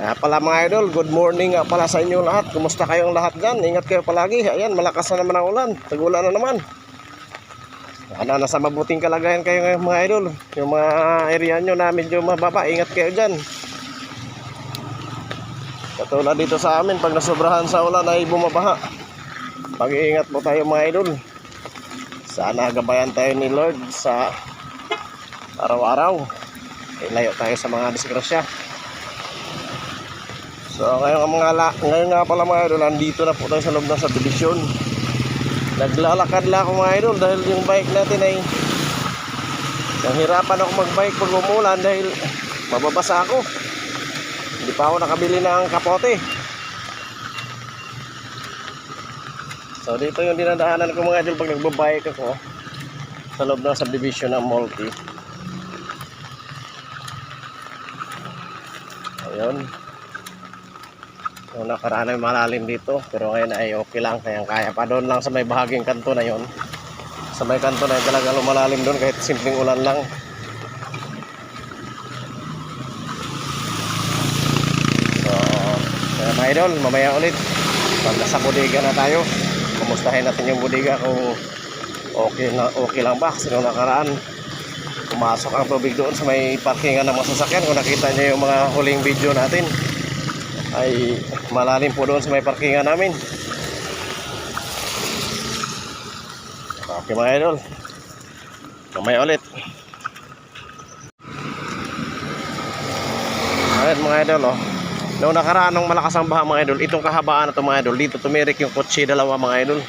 Kaya pala mga idol, good morning pala sa inyo lahat. Kumusta kayong lahat dyan? Ingat kayo palagi. Ayan, malakas na naman ang ulan. Tagulan na naman. Sana nasa mabuting kalagayan kayo ngayon mga idol. Yung mga area nyo na medyo mababa, ingat kayo dyan. Katulad dito sa amin, pag nasobrahan sa ulan ay bumabaha. Pag-iingat po tayo mga idol. Sana gabayan tayo ni Lord sa araw-araw. Ilayo tayo sa mga disgrasya. So ngayon mga la, ngayon nga pala mga idol, nandito na po tayo sa loob ng subdivision. Naglalakad lang ako mga idol dahil yung bike natin ay nahirapan ako magbike pag umulan dahil mababasa ako. Hindi pa ako nakabili ng kapote. So dito yung dinadaanan ko mga idol pag nagbabike ako sa loob ng subdivision ng Multi. Ayun. Yung nakaraan ay malalim dito pero ngayon ay okay lang kaya kaya pa. Doon lang sa may bahaging kanto na yon sa may kanto na yun talaga lumalalim doon kahit simpleng ulan lang. So kaya mga idol mamaya ulit. Pag nasa bodega na tayo kumustahin natin yung bodega kung okay, na, okay lang ba? Kasi nung nakaraan pumasok ang tubig doon sa may parkingan ng mga sasakyan. Kung nakita nyo yung mga huling video natin ay malalim po doon sa may parkingan namin. Okay mga idol. Mamaya ulit. Ayun mga idol oh. Noong nakaraan nung malakas ang baha mga idol itong kahabaan na to mga idol dito tumirik yung kotse dalawa mga idol.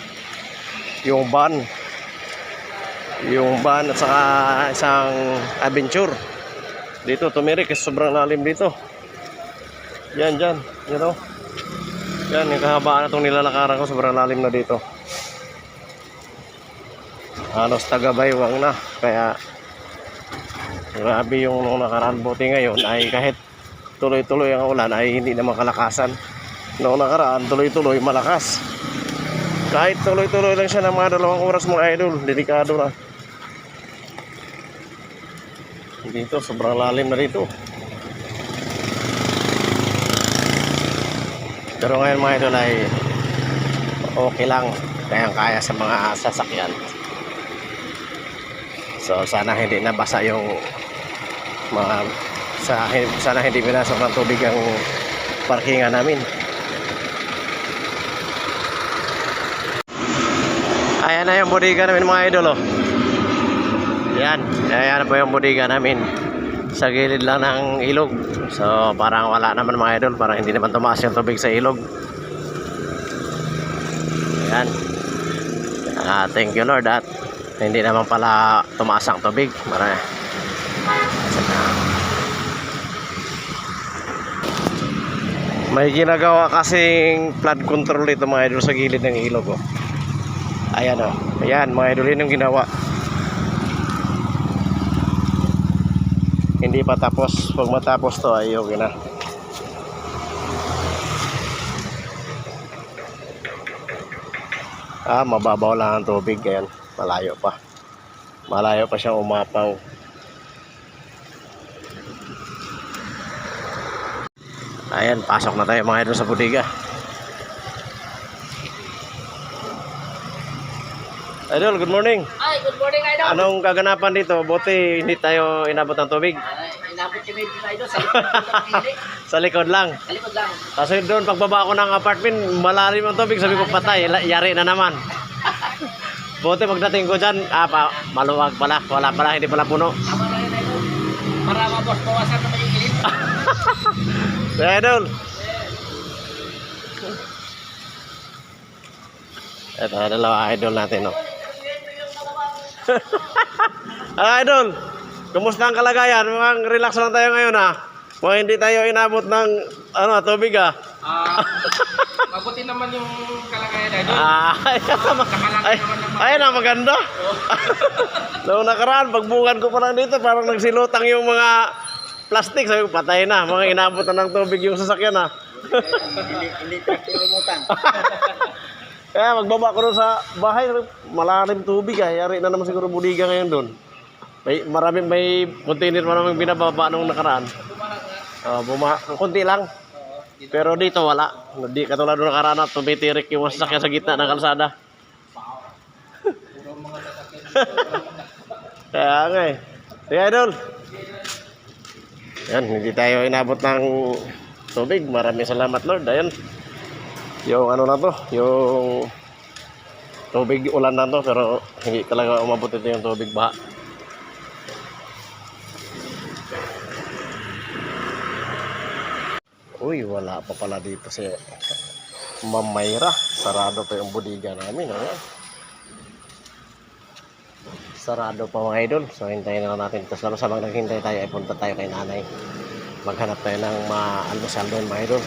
Yung van. Yung van at saka isang adventure. Dito tumirik sobrang lalim dito yan dyan you know. Yan yung kahabaan na itong nilalakaran ko sobrang lalim na dito. Halos tagabaywang na. Kaya grabe yung nung nakaraan. Buti ngayon ay kahit tuloy-tuloy ang ulan ay hindi na makalakasan noong nakaraan tuloy-tuloy malakas. Kahit tuloy-tuloy lang siya ng mga dalawang oras mga idol delikado na. Dito sobrang lalim na dito pero ngayon mga idol ay okay lang. Kayang kaya sa mga sasakyan. So sana hindi nabasa yung mga sa, sana hindi pinasok ng tubig ang parkingan namin. Ayan na yung bodega namin mga idol oh. Yan, ayan po yung bodega namin sa gilid lang ng ilog. So parang wala naman mga idol, parang hindi naman tumaas yung tubig sa ilog. Ayan. Ah, thank you Lord at hindi naman pala tumaas ang tubig. Marami. May ginagawa kasing flood control dito mga idol sa gilid ng ilog. Oh. Ayan oh. Ayan mga idol yun yung ginawa. Hindi pa tapos. Pag matapos to ay okay na. Ah mababaw lang ang tubig. Ayan malayo pa. Malayo pa siyang umapaw ayan pasok na tayo mga idol sa bodega idol good morning Ay, good morning, Idol. anong kaganapan dito buti hindi tayo inabot ng tubig Ay, inabot kami dito, Idol. Sa likod sa likod lang Sa likod lang. Kasi doon pagbaba ko ng apartment, malalim ang tubig, sabi ko patay, yari na naman. Buti pagdating ko dyan, ah, pa, maluwag pala, wala pala, hindi pala puno. Tama na yun, Idol. Para mabos-bawasan naman yung kilit. So, idol. Ito, dalawa idol natin, no. ah, idol, kumusta ang kalagayan? Mukhang relax lang tayo ngayon, ha. Mukhang hindi tayo inabot ng, ano, tubig, ha. Ah, mabuti naman yung kalagayan, Idol. Ah, ay, ay, na maganda. Noong nakaraan, pagbungan ko pa lang dito, parang nagsilutang yung mga plastic. Sabi ko, patay na. Mga inabot na ng tubig yung sasakyan, ha. Hindi, hindi kakilumutan. Kaya magbaba ko sa bahay, malalim tubig, ha. Yari na naman siguro budiga ngayon doon. May, marami, may container pa naman binababa nung nakaraan. Uh, buma, konti lang. Pero dito wala. Hindi katulad nung nakaraan na tumitirik yung sasakyan sa gitna ng kalsada. Kaya nga eh. Sige, idol. Yan, hindi tayo inabot ng tubig. Maraming salamat, Lord. Ayan. Yung ano na to, yung tubig ulan na to, pero hindi talaga umabot ito yung tubig baha. Uy, wala pa pala dito si Ma'am Mayra. Sarado pa yung budiga namin. Ano? Sarado pa mga idol. So, hintayin na lang natin. Tapos lalo sa mga naghintay tayo, ay punta tayo kay nanay. Maghanap tayo ng maalmusal doon mga idol.